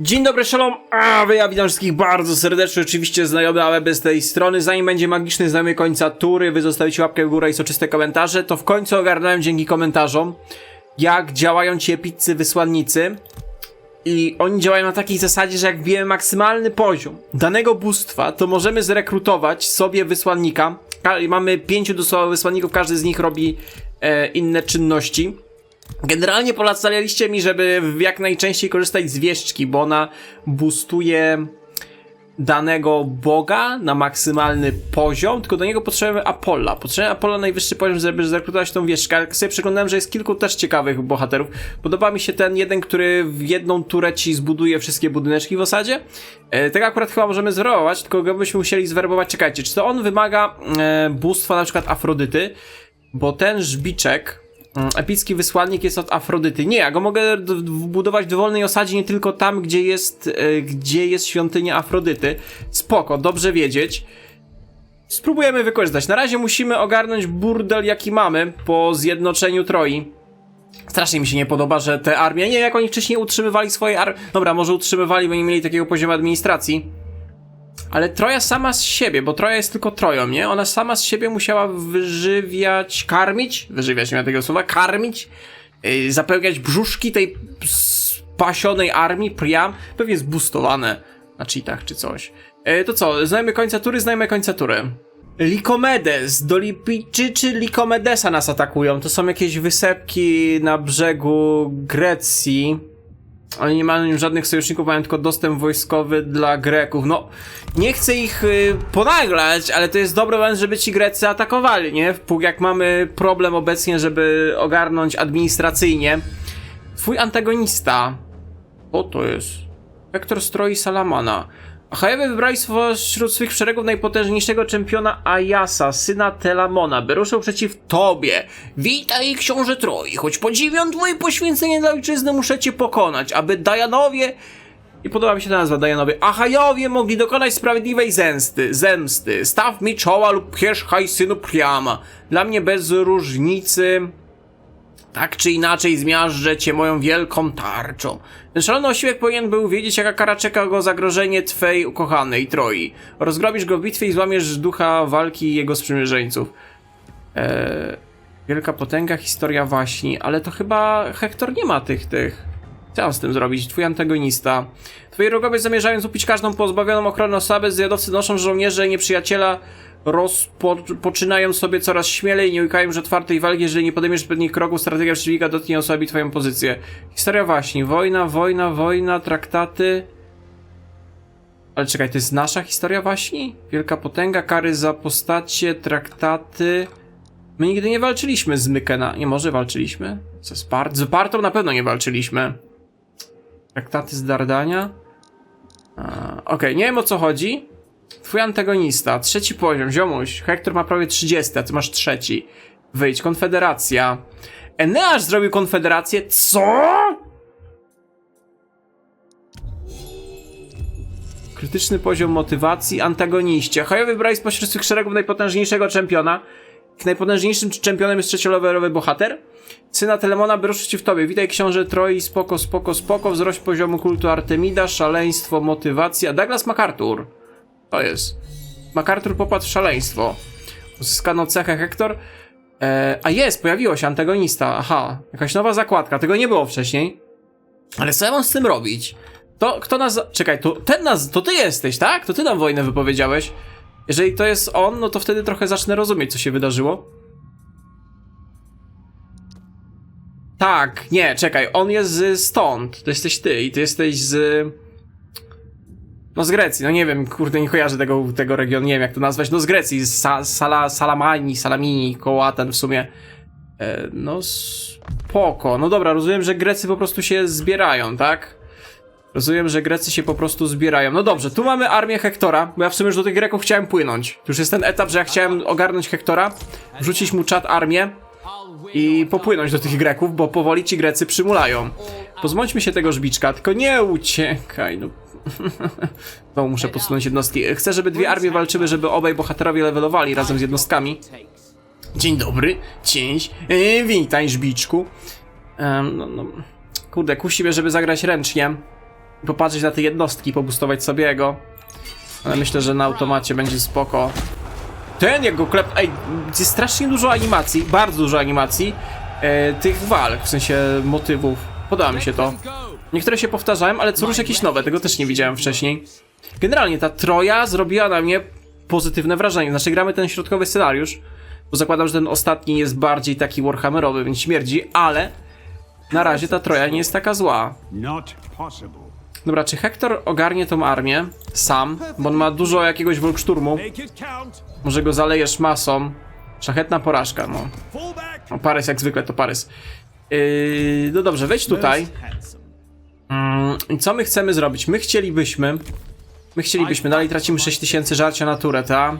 Dzień dobry, shalom, a ja witam wszystkich bardzo serdecznie, oczywiście znajomy Aebe z tej strony, zanim będzie magiczny znajomy końca tury, wy zostawicie łapkę w górę i soczyste komentarze, to w końcu ogarnąłem dzięki komentarzom, jak działają ci epiccy wysłannicy. I oni działają na takiej zasadzie, że jak wbijemy maksymalny poziom danego bóstwa, to możemy zrekrutować sobie wysłannika, Ka- mamy pięciu dosłownie wysłanników, każdy z nich robi e, inne czynności, Generalnie polecaliście mi, żeby jak najczęściej korzystać z wieszczki, bo ona boostuje danego boga na maksymalny poziom, tylko do niego potrzebujemy Apolla. Potrzebujemy Apolla na najwyższy poziom, żeby zrekrutować tą wieszczkę. Ale sobie przeglądałem, że jest kilku też ciekawych bohaterów. Podoba mi się ten jeden, który w jedną turę ci zbuduje wszystkie budyneczki w osadzie. E, tego akurat chyba możemy zwerować, tylko go byśmy musieli zwerbować. Czekajcie, czy to on wymaga e, bóstwa na przykład Afrodyty? Bo ten żbiczek, Epicki wysłannik jest od Afrodyty. Nie, ja go mogę wbudować w dowolnej osadzie, nie tylko tam, gdzie jest, e, gdzie jest świątynia Afrodyty. Spoko, dobrze wiedzieć. Spróbujemy wykorzystać. Na razie musimy ogarnąć burdel, jaki mamy po zjednoczeniu Troi. Strasznie mi się nie podoba, że te armie, nie jak oni wcześniej utrzymywali swoje armie. Dobra, może utrzymywali, bo nie mieli takiego poziomu administracji. Ale Troja sama z siebie, bo Troja jest tylko Troją, nie? Ona sama z siebie musiała wyżywiać, karmić, wyżywiać nie ma tego słowa, karmić, yy, zapełniać brzuszki tej spasionej armii, Priam, pewnie zbustowane na cheatach czy coś. Yy, to co, znajmy końca tury, znajmy końca tury. Likomedes, do Lipiczy czy Likomedesa nas atakują. To są jakieś wysepki na brzegu Grecji. Oni nie mają żadnych sojuszników, mają tylko dostęp wojskowy dla Greków. No, nie chcę ich y, ponaglać, ale to jest dobry moment, żeby ci Grecy atakowali, nie? Póki jak mamy problem obecnie, żeby ogarnąć administracyjnie. Twój antagonista. O, to jest. Hektor stroi Salamana. Achajewie wybrali wśród swych szeregów najpotężniejszego czempiona Ajasa, syna Telamona, by ruszył przeciw tobie. Witaj, książę Troi, choć podziwiam twoje poświęcenie dla ojczyzny, muszę cię pokonać, aby Dajanowie... I podoba mi się ta nazwa, Dajanowie. Achajowie mogli dokonać sprawiedliwej zemsty, zemsty. Staw mi czoła lub pierzchaj synu Priama. Dla mnie bez różnicy... Tak czy inaczej zmiażdżę cię moją wielką tarczą. Ten szalony osiłek powinien był wiedzieć, jaka kara czeka go zagrożenie twej ukochanej Troi. Rozgrobisz go w bitwie i złamiesz ducha walki jego sprzymierzeńców. Eee, wielka potęga, historia waśni, ale to chyba Hektor nie ma tych, tych. Co z tym zrobić? Twój antagonista. Twoi wrogowie zamierzają zupić każdą pozbawioną ochrony osobę, zjadowcy noszą żołnierze nieprzyjaciela rozpoczynają sobie coraz śmielej i nie ukają już otwartej walki, jeżeli nie podejmiesz zbędnych kroków, strategia przeciwnika dotknie osłabi twoją pozycję. Historia właśnie, wojna, wojna, wojna, traktaty... Ale czekaj, to jest nasza historia właśnie? Wielka potęga, kary za postacie, traktaty... My nigdy nie walczyliśmy z Mykena. Nie, może walczyliśmy? Co, z, Part? z Partą na pewno nie walczyliśmy. Traktaty z Dardania? Okej, nie wiem o co chodzi. Twój antagonista, trzeci poziom, ziomuś. Hektor ma prawie 30, a ty masz trzeci. Wyjdź, konfederacja. Eneasz zrobił konfederację? Co? Krytyczny poziom motywacji, antagoniście. Hajowy wybrali spośród swych szeregów najpotężniejszego czempiona. Najpotężniejszym czempionem jest trzeciolevelowy bohater. Syna Telemona, by ruszyć w tobie. Witaj książę Troi, spoko, spoko, spoko. Wzrost poziomu kultu Artemida, szaleństwo, motywacja. Douglas MacArthur. To jest. MacArthur popadł w szaleństwo. Uzyskano cechę Hektor. E, a jest, pojawiło się antagonista. Aha, jakaś nowa zakładka. Tego nie było wcześniej. Ale co ja mam z tym robić? To kto nas. Czekaj, to ten nas. To ty jesteś, tak? To ty nam wojnę wypowiedziałeś. Jeżeli to jest on, no to wtedy trochę zacznę rozumieć, co się wydarzyło. Tak, nie, czekaj, on jest z stąd. To jesteś ty i ty jesteś z. No z Grecji, no nie wiem, kurde, nie kojarzę tego, tego regionu, nie wiem jak to nazwać. No z Grecji, Sa Sala Salamani, Salamini, koło Aten w sumie. E, no spoko. No dobra, rozumiem, że Grecy po prostu się zbierają, tak? Rozumiem, że Grecy się po prostu zbierają. No dobrze, tu mamy armię Hektora, bo ja w sumie już do tych Greków chciałem płynąć. Już jest ten etap, że ja chciałem ogarnąć Hektora, wrzucić mu czat armię i popłynąć do tych Greków, bo powoli ci Grecy przymulają. Pozbądźmy się tego żbiczka, tylko nie uciekaj, no. No, muszę podsunąć jednostki. Chcę, żeby dwie armie walczyły, żeby obaj bohaterowie levelowali razem z jednostkami. Dzień dobry, cięć. Yy, witaj, żbiczku. No, no. Kurde, kusi mnie, żeby zagrać ręcznie. popatrzeć na te jednostki, pobustować sobie jego. Ale myślę, że na automacie będzie spoko. Ten jego klep... Ej, jest strasznie dużo animacji, bardzo dużo animacji e, tych walk, w sensie motywów. Podoba mi się to. Niektóre się powtarzałem, ale co rusz jakieś nowe, tego też nie widziałem wcześniej. Generalnie ta Troja zrobiła na mnie pozytywne wrażenie. Znaczy gramy ten środkowy scenariusz, bo zakładam, że ten ostatni jest bardziej taki Warhammerowy, więc śmierdzi, ale na razie ta Troja nie jest taka zła. Dobra, czy Hektor ogarnie tą armię sam, bo on ma dużo jakiegoś count. może go zalejesz masą. Szlachetna porażka, no. No Parys jak zwykle to Parys. Yy, no dobrze, wejdź tutaj. Mm, co my chcemy zrobić? My chcielibyśmy... My chcielibyśmy, dalej tracimy 6000 żarcia na turę, ta?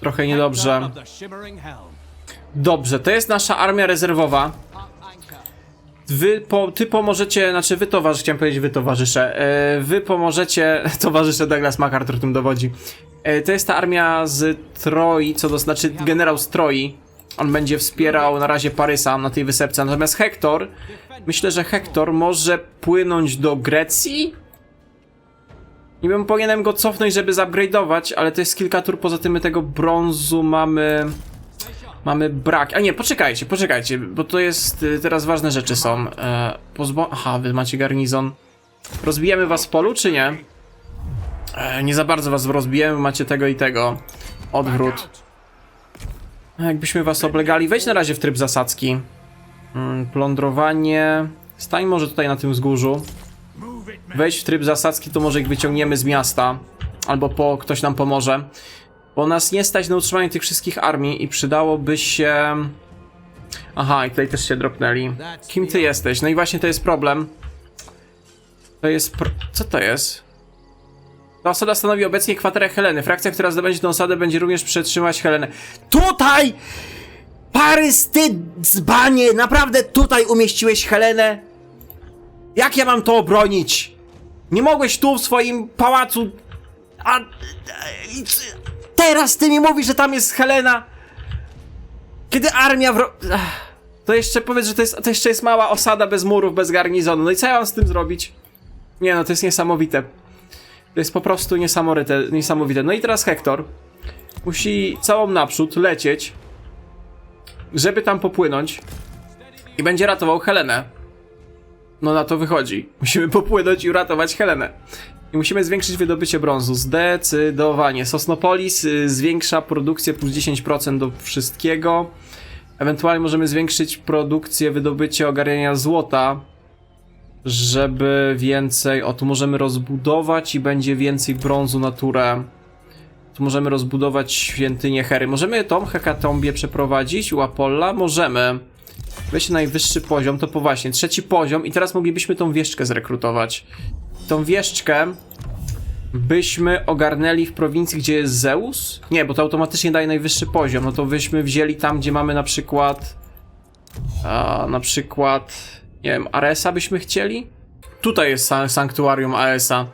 Trochę niedobrze. Dobrze, to jest nasza armia rezerwowa. Wy, po, ty pomożecie, znaczy wy towarzysze, chciałem powiedzieć wy towarzysze, e, wy pomożecie, towarzysze Douglas MacArthur tym dowodzi. E, to jest ta armia z Troi, co to znaczy generał z Troi. On będzie wspierał na razie Parysa na tej wysepce, natomiast Hektor, myślę, że Hektor może płynąć do Grecji? Nie wiem, powinienem go cofnąć, żeby zupgrade'ować, ale to jest kilka tur, poza tym my tego brązu mamy... Mamy brak. A nie, poczekajcie, poczekajcie, bo to jest. y, Teraz ważne rzeczy są. E, pozbo... Aha, wy macie garnizon. Rozbijemy was w polu, czy nie? E, nie za bardzo was rozbijemy, macie tego i tego. Odwrót. Jakbyśmy was oblegali, wejdź na razie w tryb zasadzki. Mm, plądrowanie. Stań może tutaj na tym wzgórzu. Wejdź w tryb zasadzki, to może ich wyciągniemy z miasta. Albo po ktoś nam pomoże. Bo nas nie stać na utrzymanie tych wszystkich armii i przydałoby się... Aha, i tutaj też się dropnęli. Kim ty jesteś? No i właśnie to jest problem. To jest... Pro... Co to jest? Ta osada stanowi obecnie kwaterę Heleny. Frakcja, która zdobędzie tę osadę, będzie również przetrzymać Helenę. Tutaj! Parys, ty dzbanie! Naprawdę tutaj umieściłeś Helenę? Jak ja mam to obronić? Nie mogłeś tu w swoim pałacu... A... Teraz ty mi mówisz, że tam jest Helena! Kiedy armia wro... To jeszcze powiedz, że to, jest, to jeszcze jest mała osada bez murów, bez garnizonu. No i co ja mam z tym zrobić? Nie no, to jest niesamowite. To jest po prostu niesamowite. No i teraz Hektor musi całą naprzód lecieć, żeby tam popłynąć i będzie ratował Helenę. No na to wychodzi. Musimy popłynąć i uratować Helenę. I musimy zwiększyć wydobycie brązu. Zdecydowanie. Sosnopolis y, zwiększa produkcję plus 10% do wszystkiego. Ewentualnie możemy zwiększyć produkcję, wydobycie, ogarniania złota, żeby więcej... O, tu możemy rozbudować i będzie więcej brązu na turę. Tu możemy rozbudować świątynię Hery. Możemy tą hekatombię przeprowadzić u Apolla? Możemy. Weźcie najwyższy poziom, to po właśnie, trzeci poziom i teraz moglibyśmy tą wieszczkę zrekrutować. Tą wieszczkę byśmy ogarnęli w prowincji, gdzie jest Zeus? Nie, bo to automatycznie daje najwyższy poziom, no to byśmy wzięli tam, gdzie mamy na przykład a, na przykład nie wiem, Aresa byśmy chcieli? Tutaj jest san- sanktuarium Aesa.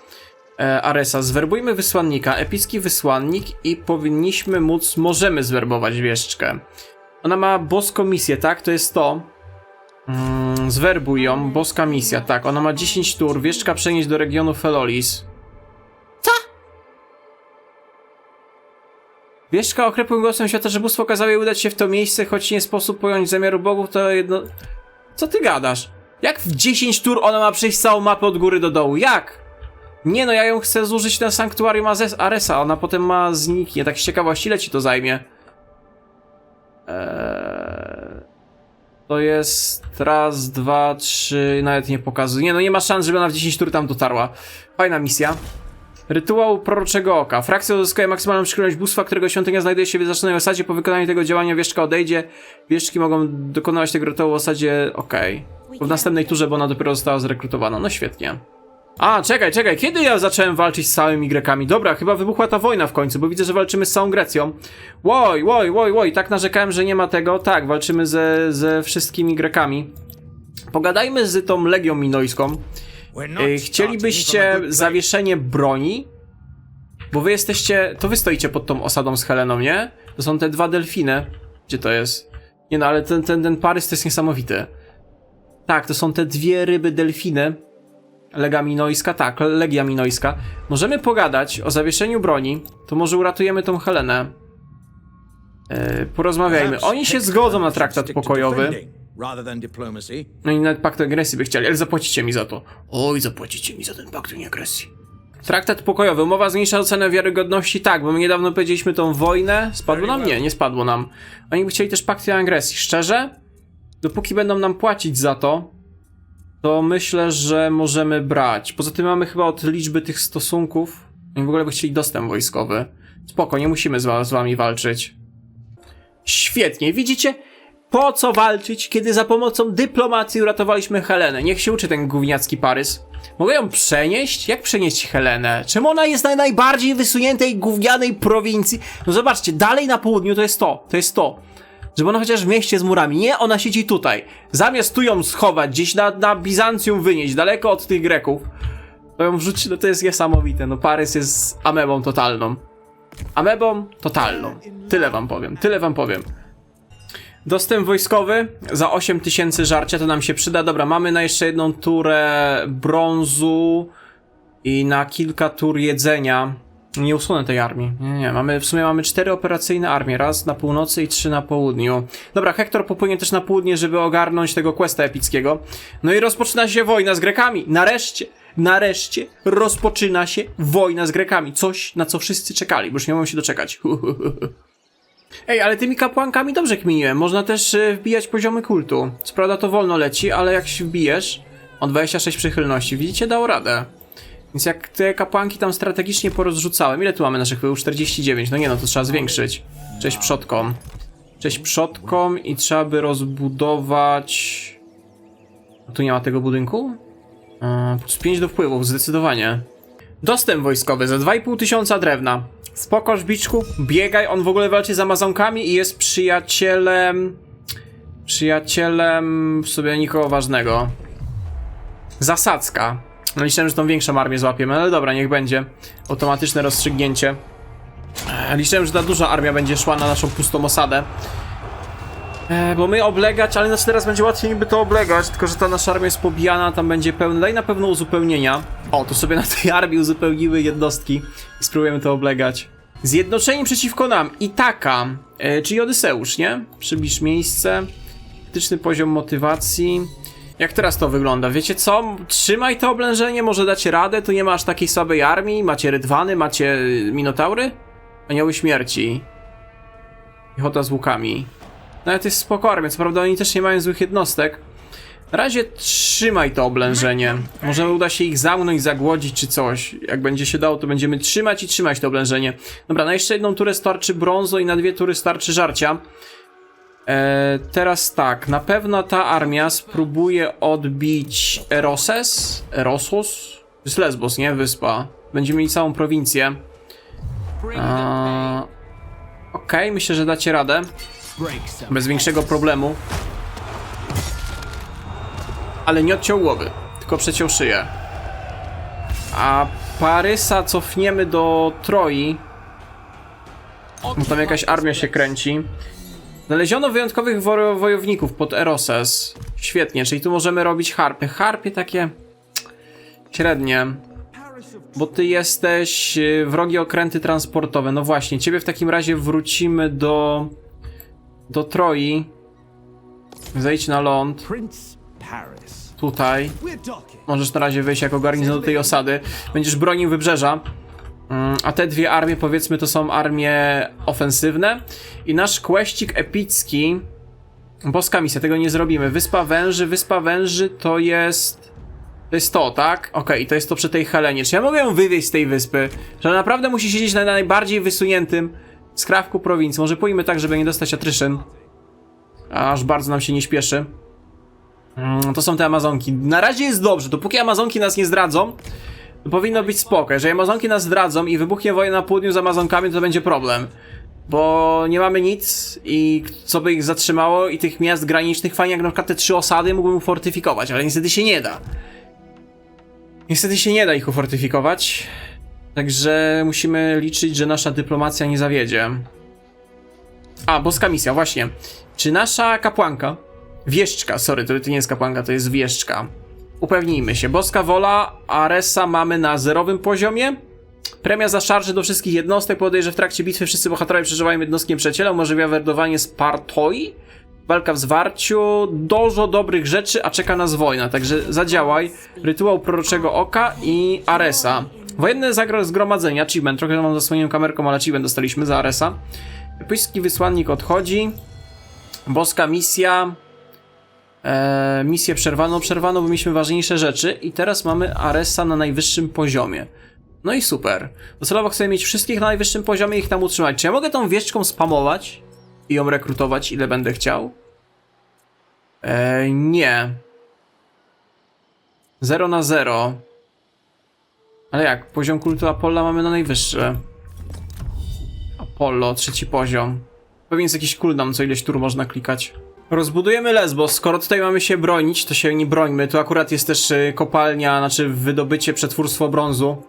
E, Aresa, zwerbujmy wysłannika, epicki wysłannik i powinniśmy móc, możemy zwerbować wieszczkę. Ona ma boską misję, tak? To jest to. Mm, zwerbuj ją, boska misja, tak. Ona ma 10 tur, wieszczka przenieść do regionu Felolis. Co? Wieszczka okropłym głosem świata, że bóstwo kazało jej udać się w to miejsce, choć nie sposób pojąć zamiaru bogów, to jedno... Co ty gadasz? Jak w 10 tur ona ma przejść całą mapę od góry do dołu? Jak? Nie no, ja ją chcę zużyć na sanktuarium Aresa, ona potem ma zniknie. Tak z ciekawości, ile ci to zajmie? Eee, to jest raz, dwa, trzy, nawet nie pokazuje. Nie no, nie ma szans, żeby ona w 10 tur tam dotarła. Fajna misja. Rytuał proroczego oka. Frakcja uzyskuje maksymalną przychylność bóstwa, którego świątynia znajduje się w zacznionej osadzie. Po wykonaniu tego działania wieszczka odejdzie. Wieszczki mogą dokonywać tego rytuału w osadzie. Okej. W następnej turze, bo ona dopiero została zrekrutowana. No świetnie. A, czekaj, czekaj, kiedy ja zacząłem walczyć z całymi Grekami? Dobra, chyba wybuchła ta wojna w końcu, bo widzę, że walczymy z całą Grecją. Łoj, łoj, łoj, łoj, tak narzekałem, że nie ma tego. Tak, walczymy ze, ze wszystkimi Grekami. Pogadajmy z tą Legią Minojską. E, Chcielibyście zawieszenie broni? Bo wy jesteście. To wy stoicie pod tą osadą z Heleną, nie? To są te dwa delfiny. Gdzie to jest? Nie no, ale ten, ten, ten Parys to jest niesamowity. Tak, to są te dwie ryby delfiny. Lega Minojska, tak, Legia Minojska. Możemy pogadać o zawieszeniu broni, to może uratujemy tą Helenę. E, porozmawiajmy. Oni się zgodzą na traktat pokojowy. No i nawet pakt agresji by chcieli, ale zapłacicie mi za to. Oj, zapłacicie mi za ten pakt agresji. Traktat pokojowy, umowa zmniejsza ocenę wiarygodności, tak, bo my niedawno powiedzieliśmy tą wojnę. Spadło nam? Nie, nie spadło nam. Oni by chcieli też pakt agresji. Szczerze? Dopóki będą nam płacić za to, to myślę, że możemy brać. Poza tym mamy chyba od liczby tych stosunków. Oni w ogóle by chcieli dostęp wojskowy. Spoko, nie musimy z, z wami walczyć. Świetnie, widzicie? Po co walczyć, kiedy za pomocą dyplomacji uratowaliśmy Helenę? Niech się uczy ten gówniacki Parys. Mogę ją przenieść? Jak przenieść Helenę? Czemu ona jest na najbardziej wysuniętej gównianej prowincji? No zobaczcie, dalej na południu to jest to, to jest to. Żeby ona chociaż w mieście z murami. Nie, ona siedzi tutaj. Zamiast tu ją schować, gdzieś na, na Bizancjum wynieść, daleko od tych Greków, to ją wrzucić, no to jest niesamowite. No Parys jest amebą totalną. Amebą totalną. Tyle wam powiem, tyle wam powiem. Dostęp wojskowy za 8000 żarcia to nam się przyda. Dobra, mamy na jeszcze jedną turę brązu i na kilka tur jedzenia. Nie usunę tej armii. Nie, nie, mamy, w sumie mamy cztery operacyjne armie. Raz na północy i trzy na południu. Dobra, Hektor popłynie też na południe, żeby ogarnąć tego questa epickiego. No i rozpoczyna się wojna z Grekami. Nareszcie, nareszcie rozpoczyna się wojna z Grekami. Coś, na co wszyscy czekali, bo już nie mogą się doczekać. Ej, ale tymi kapłankami dobrze kminiłem. Można też y, wbijać poziomy kultu. Co prawda to wolno leci, ale jak się wbijesz, o 26 przychylności, widzicie, dało radę. Więc jak te kapłanki tam strategicznie porozrzucałem, ile tu mamy naszych pyłów? 49, no nie no, to trzeba zwiększyć. Cześć przodkom. Cześć przodkom i trzeba by rozbudować... A tu nie ma tego budynku? Plus 5 do wpływów, zdecydowanie. Dostęp wojskowy za 2,5 tysiąca drewna. Spoko, żbiczku, biegaj, on w ogóle walczy z Amazonkami i jest przyjacielem... Przyjacielem sobie nikogo ważnego. Zasadzka. No że tą większą armię złapiemy, ale dobra, niech będzie. Automatyczne rozstrzygnięcie. E, Liczyłem, że ta duża armia będzie szła na naszą pustą osadę. E, bo my oblegać, ale znaczy teraz będzie łatwiej niby to oblegać, tylko że ta nasza armia jest pobijana, tam będzie pełne, daj na pewno uzupełnienia. O, to sobie na tej armii uzupełniły jednostki i spróbujemy to oblegać. Zjednoczeni przeciwko nam, Itaka, e, czyli Odyseusz, nie? Przybliż miejsce, krytyczny poziom motywacji. Jak teraz to wygląda? Wiecie co? Trzymaj to oblężenie, może dacie radę, tu nie ma aż takiej słabej armii, macie rydwany, macie y, minotaury? Anioły śmierci. Piechota z łukami. Nawet jest spoko armia, co prawda oni też nie mają złych jednostek. Na razie trzymaj to oblężenie. Może uda się ich zamknąć, zagłodzić czy coś. Jak będzie się dało, to będziemy trzymać i trzymać to oblężenie. Dobra, na jeszcze jedną turę starczy brązo i na dwie tury starczy żarcia. E, teraz tak, na pewno ta armia spróbuje odbić Eroses. Erosos? To jest Lesbos, nie? Wyspa. Będziemy mieli całą prowincję. E, Okej, myślę, że dacie radę. Bez większego problemu. Ale nie odciął głowy, tylko przeciął szyję. A Parysa cofniemy do Troi. Bo tam jakaś armia się kręci. Znaleziono wyjątkowych wo- wojowników pod Eroses. Świetnie, czyli tu możemy robić harpy. Harpy takie średnie. Bo ty jesteś y, wrogie okręty transportowe. No właśnie, ciebie w takim razie wrócimy do do Troi. Zejdź na ląd tutaj. Możesz na razie wejść jako garnizon do tej osady. Będziesz bronił wybrzeża. Mm, A te dwie armie, powiedzmy, to są armie ofensywne. I nasz kłeścik epicki. Boska misja, tego nie zrobimy. Wyspa Węży, Wyspa Węży to jest. To jest to, tak? Okej, to jest to przy tej Helenie. Czy ja mogę ją wywieźć z tej wyspy? Że naprawdę musi siedzieć na najbardziej wysuniętym skrawku prowincji. Może pójmy tak, żeby nie dostać atryszyn. Aż bardzo nam się nie śpieszy. Mm, To są te Amazonki. Na razie jest dobrze, dopóki Amazonki nas nie zdradzą, powinno być spoko. Jeżeli Amazonki nas zdradzą i wybuchnie wojna na południu z Amazonkami, to będzie problem. Bo nie mamy nic i co by ich zatrzymało i tych miast granicznych, fajnie jak na przykład te trzy osady mógłbym ufortyfikować, ale niestety się nie da. Niestety się nie da ich ufortyfikować. Także musimy liczyć, że nasza dyplomacja nie zawiedzie. A, boska misja, właśnie. Czy nasza kapłanka, wieszczka, sorry, to, nie jest kapłanka, to jest wieszczka. Upewnijmy się. Boska Wola Aresa mamy na zerowym poziomie. Premia za szarże do wszystkich jednostek powoduje, że w trakcie bitwy wszyscy bohaterowie przeżywają jednostki nieprzyjaciela, umożliwia werdowanie z partoi, walka w zwarciu, dużo dobrych rzeczy, a czeka nas wojna, także zadziałaj. Rytuał proroczego oka i Aresa. Wojenne zagro- zgromadzenia, achievement, trochę mam zasłoniłem kamerką, ale achievement dostaliśmy za Aresa. Pyski wysłannik odchodzi. Boska misja. Eee, misję przerwano, przerwano, bo mieliśmy ważniejsze rzeczy i teraz mamy Aresa na najwyższym poziomie. No i super. Docelowo chcę mieć wszystkich na najwyższym poziomie i ich tam utrzymać. Czy ja mogę tą wieżyczką spamować i ją rekrutować ile będę chciał? Eee, nie. 0 na 0. Ale jak? Poziom kultu Apolla mamy na najwyższy. Apollo, trzeci poziom. Pewnie jest jakiś cooldown, co ileś tur można klikać. Rozbudujemy Lesbos. Skoro tutaj mamy się bronić, to się nie brońmy. Tu akurat jest też y, kopalnia, znaczy wydobycie, przetwórstwo brązu.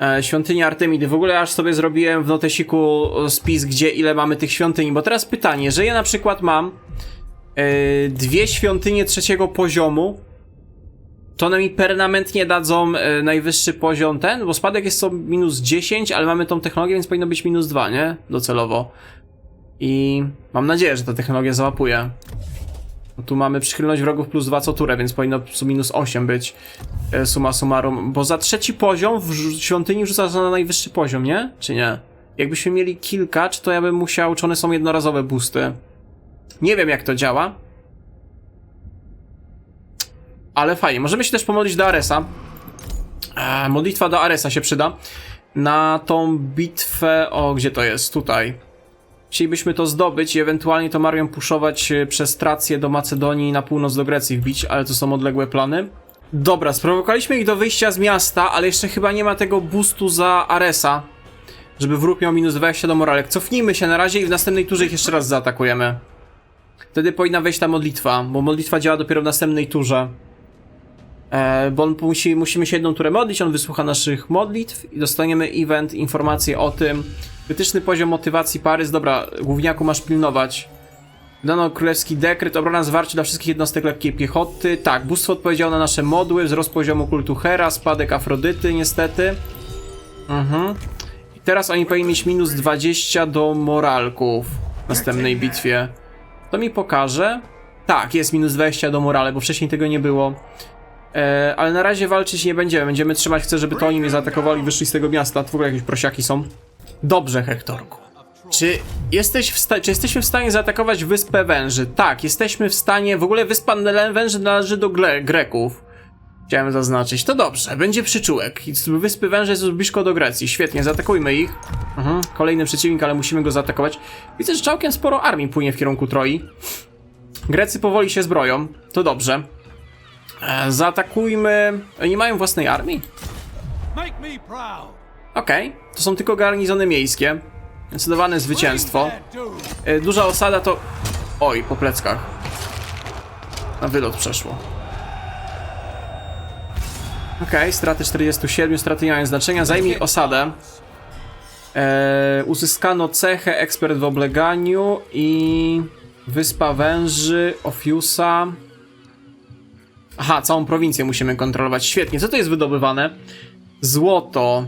E, Artemidy. W ogóle aż sobie zrobiłem w notesiku spis, gdzie ile mamy tych świątyni. Bo teraz pytanie, że ja na przykład mam e, dwie świątynie trzeciego poziomu, to one mi permanentnie dadzą e, najwyższy poziom ten, bo spadek jest co minus 10, ale mamy tą technologię, więc powinno być minus 2, nie? Docelowo. I mam nadzieję, że ta technologia załapuje. Bo tu mamy przychylność wrogów plus 2 co turę, więc powinno minus 8 być e, summa summarum. Bo za trzeci poziom w świątyni wrzuca na najwyższy poziom, nie? Czy nie? Jakbyśmy mieli kilka, czy to ja bym musiał, czy one są jednorazowe boosty? Nie wiem jak to działa. Ale fajnie. Możemy się też pomodlić do Aresa. Eee, modlitwa do Aresa się przyda. Na tą bitwę. O, gdzie to jest? Tutaj. Chcielibyśmy to zdobyć i ewentualnie to Marią puszować e, przez Trację do Macedonii i na północ do Grecji wbić, ale to są odległe plany. Dobra, sprowokowaliśmy ich do wyjścia z miasta, ale jeszcze chyba nie ma tego boostu za Aresa. Żeby wróg miał minus 20 do moralek. Cofnijmy się na razie i w następnej turze ich jeszcze raz zaatakujemy. Wtedy powinna wejść ta modlitwa, bo modlitwa działa dopiero w następnej turze. E, bo on musi, musimy się jedną turę modlić, on wysłucha naszych modlitw i dostaniemy event, informacje o tym. Krytyczny poziom motywacji Parys, dobra, główniaku masz pilnować. Dano królewski dekret, obrona zwarcia dla wszystkich jednostek lekkiej piechoty. Tak, bóstwo odpowiedziało na nasze modły, wzrost poziomu kultu Hera, spadek Afrodyty niestety. Mhm. I teraz oni powinni mieć minus 20 do moralków w następnej bitwie. To mi pokaże. Tak, jest minus 20 do morale, bo wcześniej tego nie było. E, ale na razie walczyć nie będziemy. Będziemy trzymać, chcę, żeby to oni mnie zaatakowali, wyszli z tego miasta. W ogóle jakieś prosiaki są. Dobrze, Hektorku. Czy, jesteś w czy jesteśmy w stanie zaatakować Wyspę Węży? Tak, jesteśmy w stanie. W ogóle Wyspa Węży należy do Greków. Chciałem zaznaczyć. To dobrze, będzie przyczółek. Wyspy Węży jest blisko do Grecji. Świetnie, zaatakujmy ich. Mhm. Kolejny przeciwnik, ale musimy go zaatakować. Widzę, że całkiem sporo armii płynie w kierunku Troi. Grecy powoli się zbroją. To dobrze. E, zaatakujmy. Oni mają własnej armii? Okej, to są tylko garnizony miejskie. Zdecydowane zwycięstwo. E, Duża osada to... Oj, po pleckach. Na wylot przeszło. Okej, straty 47, straty nie mają znaczenia. Zajmij osadę. E, uzyskano cechę ekspert w obleganiu i... Wyspa Węży, Ofiusa... Aha, całą prowincję musimy kontrolować. Świetnie, co to jest wydobywane? Złoto.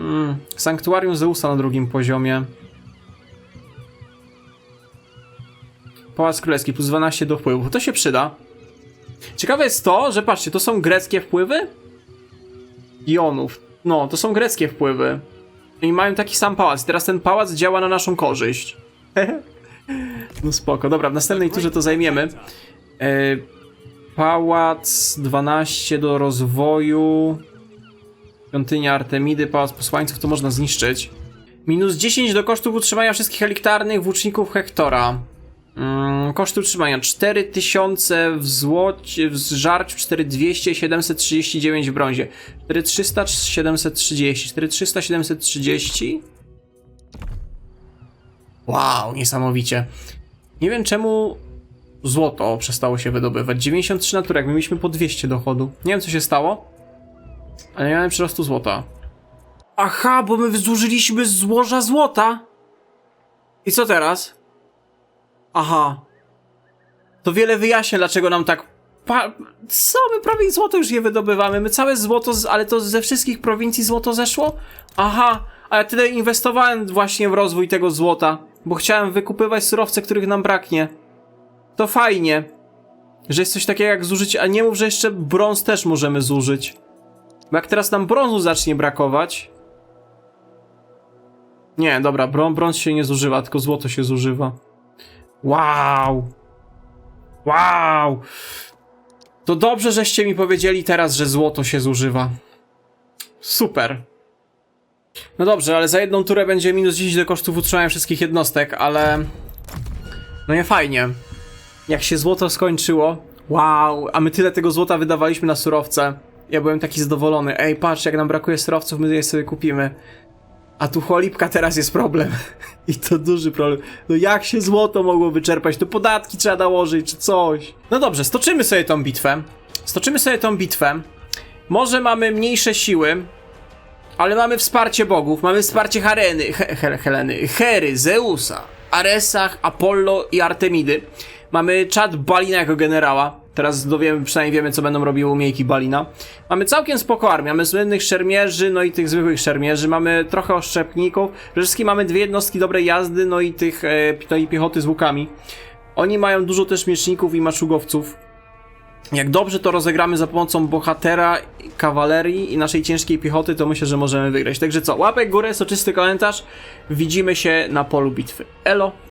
Mm, Sanktuarium Zeusa na drugim poziomie. Pałac Królewski plus 12 do wpływów. To się przyda. Ciekawe jest to, że patrzcie, to są greckie wpływy? Jonów. No, to są greckie wpływy. I mają taki sam pałac. Teraz ten pałac działa na naszą korzyść. no spoko. Dobra, w następnej turze to zajmiemy. E, pałac 12 do rozwoju. Świątynia Artemidy, Pałac Posłańców, to można zniszczyć. Minus 10 do kosztów utrzymania wszystkich eliktarnych włóczników Hektora. Mm, koszty utrzymania 4000 w złocie, w żarciu 4200, 739 w brązie. 4300, 730, 4300, 730. Wow, niesamowicie. Nie wiem czemu złoto przestało się wydobywać. 93 naturek, my mieliśmy po 200 dochodu. Nie wiem co się stało. Ale nie miałem przyrostu złota. Aha, bo my zużyliśmy złoża złota. I co teraz? Aha. To wiele wyjaśnia, dlaczego nam tak Pa... Co? My prawie złoto już je wydobywamy. My całe złoto, z... ale to ze wszystkich prowincji złoto zeszło? Aha, a ja tyle inwestowałem właśnie w rozwój tego złota, bo chciałem wykupywać surowce, których nam braknie. To fajnie, że jest coś takiego jak zużyć, a nie mów, że jeszcze brąz też możemy zużyć. Bo jak teraz nam brązu zacznie brakować... Nie, dobra, brą brąz się nie zużywa, tylko złoto się zużywa. Wow! Wow! To dobrze, żeście mi powiedzieli teraz, że złoto się zużywa. Super. No dobrze, ale za jedną turę będzie minus 10 do kosztów utrzymania wszystkich jednostek, ale... No nie fajnie. Jak się złoto skończyło, wow, a my tyle tego złota wydawaliśmy na surowce. Ja byłem taki zadowolony. Ej, patrz, jak nam brakuje surowców, my je sobie kupimy. A tu cholipka teraz jest problem. I to duży problem. No jak się złoto mogło wyczerpać? To podatki trzeba nałożyć, czy coś. No dobrze, stoczymy sobie tą bitwę. Stoczymy sobie tą bitwę. Może mamy mniejsze siły, ale mamy wsparcie bogów, mamy wsparcie Hareny, He He Heleny, Hery, Zeusa, Aresach, Apollo i Artemidy. Mamy czad Balina jako generała. Teraz dowiemy, przynajmniej wiemy, co będą robiły umiejki Balina. Mamy całkiem spoko armię. Mamy słynnych szermierzy, no i tych zwykłych szermierzy. Mamy trochę oszczepników. Przede wszystkim mamy dwie jednostki dobrej jazdy, no i tych e, tej piechoty z łukami. Oni mają dużo też mieczników i maczugowców. Jak dobrze to rozegramy za pomocą bohatera, kawalerii i naszej ciężkiej piechoty, to myślę, że możemy wygrać. Także co, łapek górę, soczysty komentarz. Widzimy się na polu bitwy. Elo!